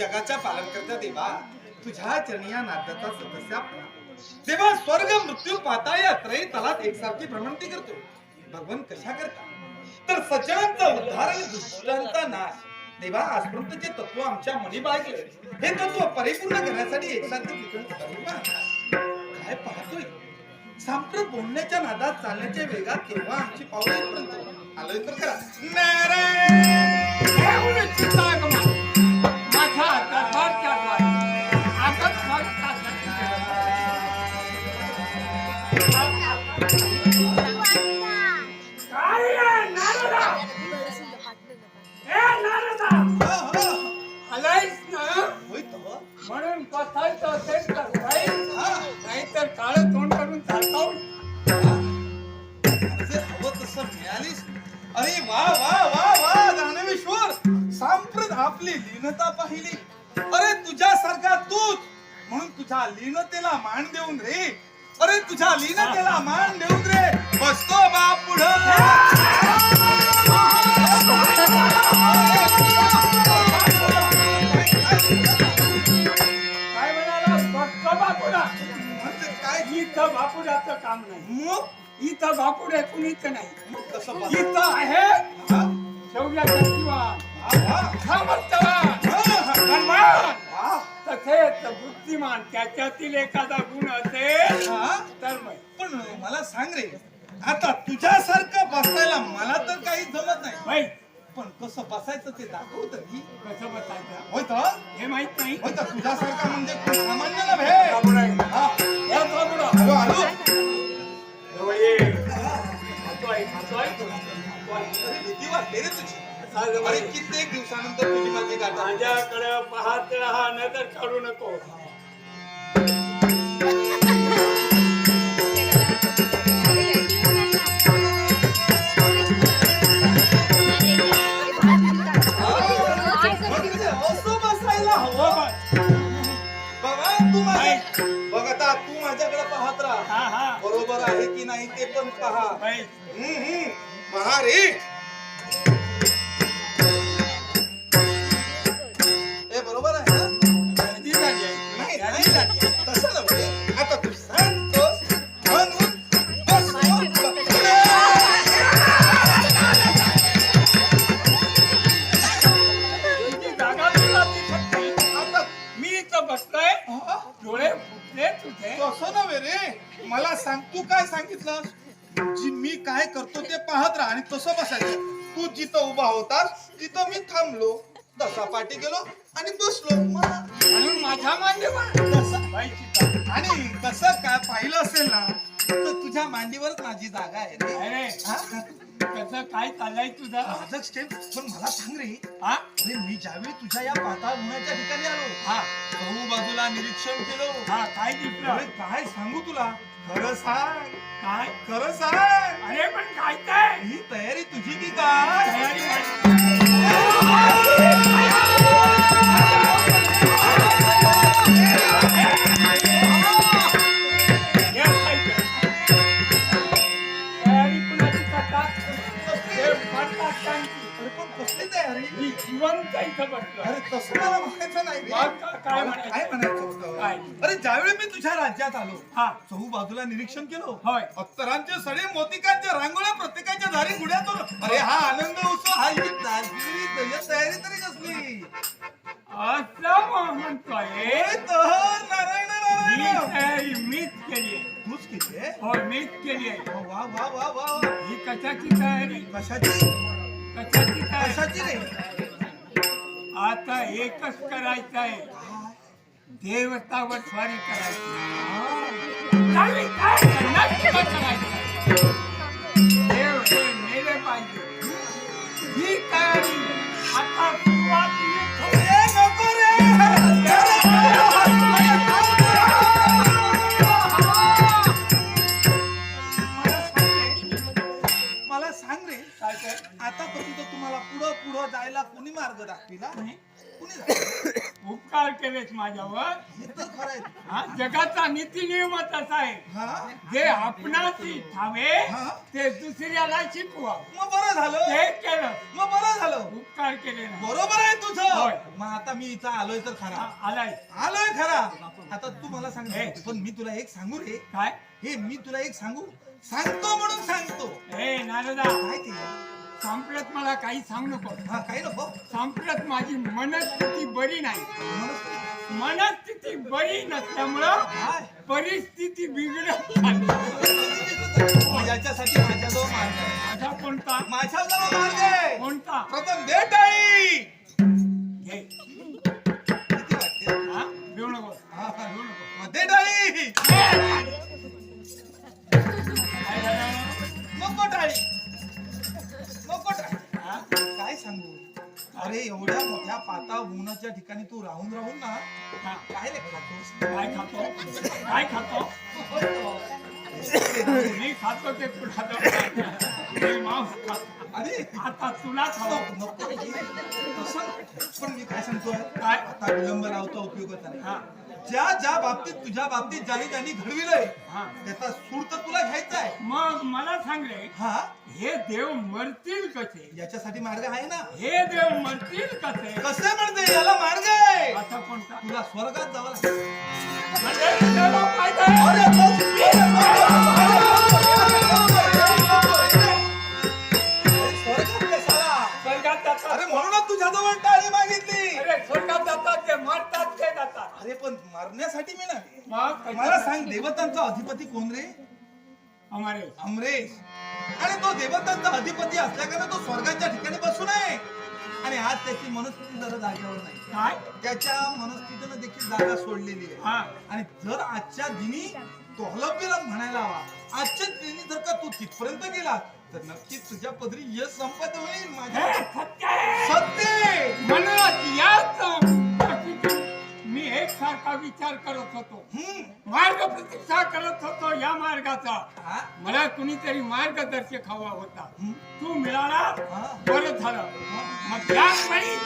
जगाच्या पालनकर्त्या देवा तुझ्या चरणीया या सदस्य देवा स्वर्ग मृत्यू पाता या त्रयी तलात एकसारखी भ्रमंती करतो. भगवान कशा करता? तर सज्जनांचा उद्धार आणि दुष्टांचा नाश. देवा आजपर्यंत जे तत्व आमच्या मनी बाळगले हे तत्व परिपूर्ण करण्यासाठी एकसारखे विकन काय पाहतोय? सांप्रत बोलण्याच्या नादात चालण्याच्या वेगात केव्हा आमची पावलं इथपर्यंत आलोय तर करा. अरे वा वा वा वा दानवेश्वर सांप्रत आपली लीनता पाहिली. अरे तुझ्यासारखा तूच. म्हणून तुझ्या लीनतेला मान देऊन रे. अरे तुझ्या लीनतेला मान देऊन रे. बसतो बा पुढं. काय म्हणाला बघतो बापुडा म्हणजे काय? इथं बापुडाचं काम नाही. इथं बापुडे नाही. मग कसं बस इथं आहे हा? शौर्य शक्तिवान. सामर्थ्यवान हा, हा. तसेच बुद्धिमान त्याच्यातील एखादा गुण असेल हा? तर पण मला सांग रे आता तुझ्यासारखं बसायला मला तर काही जमत नाही. बाई. पण कसं बसायचं ते दाखव तरी कसं बसायचं? होय तर? हे माहीत नाही. होय तर तुझ्यासारखा म्हणजे सामान्य नव्हे. आलो आलो भीती वाटते रे तुझी. अरे कित्येक दिवसानंतर तुझी माझी गाठ माझ्याकडे पाहत हा नजर काढू नको. बरोबर आहे की नाही ते पण पहा. बाई हम्म, हम्म. पहा रे. तसं नव्हे रे. मला सांग तू काय सांगितलं जी मी काय करतो ते पाहत राहा आणि तसं बसायचं. तू जिथं उभा होतास तिथं मी थांबलो. तसा पाठी गेलो आणि बसलो. मला म्हणून माझ्या तसं चिंता. आणि कसं काय पाहिलं असेल ना तर तुझ्या मांडीवरच माझी जागा आहे रे. अरे हा? कसं काय चाललंय तुझं? माझं स्टेप पण मला सांग रे. हा? अरे मी ज्यावेळी तुझ्या या पाताळ उन्हाच्या ठिकाणी आलो हा. निरीक्षण केलं. हा काय अरे दिसलं काय सांगू तुला? खरं सांग. काय? खरं सांग. अरे पण काय काय ही तयारी तुझी की काय? तयारी. जिवंत इथं बसलो. अरे तसं मला म्हणायचं नाही रे. मग का- काय मला म्हणायचं? काय म्हणायचं होतं काय? अरे ज्यावेळी मी तुझ्या राज्यात आलो हा चहू बाजूला निरीक्षण केलं होय. अत्तरांचे सडे मोतिकांच्या रांगोळ्या प्रत्येकाच्या दारी गुड्यातून अरे हा आनंद उत्सव हा ही दालगिरी दर्या तयारी तरी कसली असं मग म्हणतोय हे तर नारायण ही नारायण तयारी मीच केली आहे तूच किती आहे? होय मीच केली आहे वा वा वा वा वा. ही कशाची तयारी कशाची कशाची तयारी कशाची रे आता एकच करायचं आहे. देवतावर स्वारी करायची. करायचं. देव हे मेले पाहिजे. ही तयारी पुढं पुढं जायला कोणी मार्ग दाखविला? कोणी? कोणी दाखविला? उपकार केलेस माझ्यावर. हे तर खरं आहे. हा जगाचा नीती नियमच असा आहे. हा? जे आपणाची ठावे हा. ते दुसऱ्याला शिकवा. मग बरं झालं. ते केलं. मग बरं झालं. उपकार केले ना बरोबर आहे होय. तुझं मग आता मी इथं आलोय तर खरा. आ- आलाय. आलोय खरा. आता तू मला सांग हे. पण मी तुला एक सांगू रे. काय? हे मी तुला एक सांगू. सांगतो म्हणून सांगतो. हे नारदा. काय ते संपलत मला काही सांगू नको. हा काही नको. संपलत माझी मनस्थिती बरी नाही. मनस्थिती. मनस्थिती बरी नसल्यामुळं परिस्थिती बिघडत चालली. याच्यासाठी माझ्याजवळ मार्ग आहे. माझा कोणता? माझ्याजवळ मार्ग आहे. कोणता? प्रथम दे टाळी घे. किती वाटते? हा? घेऊ नको. हा, हा. मग दे टाळी काय झालं? नको टाळी अरे एवढ्या मोठ्या पाता उन्हाच्या ठिकाणी तू राहून राहून ना हा. काय रे खातोस? काय खातो? काय खातो? मी खातो ते तू खातो मी मांस खातो. अरे. आता तुला खाऊ. नको नको. तसं पण मी काय सांगतोय? काय? आता विलंब लावता उपयोगाचा नाही. हा. ज्या ज्या बाबतीत तुझ्या बाबतीत ज्याने ज्यांनी घडविलंय हा. त्याचा सूर तर तुला मग मला सांग रे हा? हे देव मरतील कसे? याच्यासाठी मार्ग आहे ना? हे देव मरतील कसे? कसे म्हणते याला मार्ग आहे. असा कोणता तुला स्वर्गात जावं लागेल. म्हणजे देवाला फायदा आहे. अरे तो- स्वर्गात कशाला? स्वर्गात जातात. अरे म्हणूनच तुझ्याजवळ टाळी मागितली. अरे स्वर्गात जातात ते मरतात ते जातात. अरे पण मारण्यासाठी मी मग मला सांग देवतांचा अधिपती कोण रे? हमारे अमरेश? आणि तो देवतांचा अधिपती असल्याकारणे तो स्वर्गाच्या ठिकाणी बसू नये आणि आज त्याची मनस्थिती जरा जागेवर नाही. काय? त्याच्या मनस्थितीनं देखील जागा सोडलेली आहे. हा. आणि जर आजच्या दिनी तो हलपलेला म्हणायला हवा आजच्या दिनी जर का तू तिथपर्यंत गेला तर नक्कीच तुझ्या पदरी यश संपत होईल हे माझ्या सत्य आहे. सत्य म्हणूनच याच मी एक सारखा विचार करत होतो. मार्ग प्रतीक्षा करत होतो या मार्गाचा. मला कुणीतरी मार्गदर्शक हवा होता. तू मिळाला बरं झालं. मग त्याच वेळी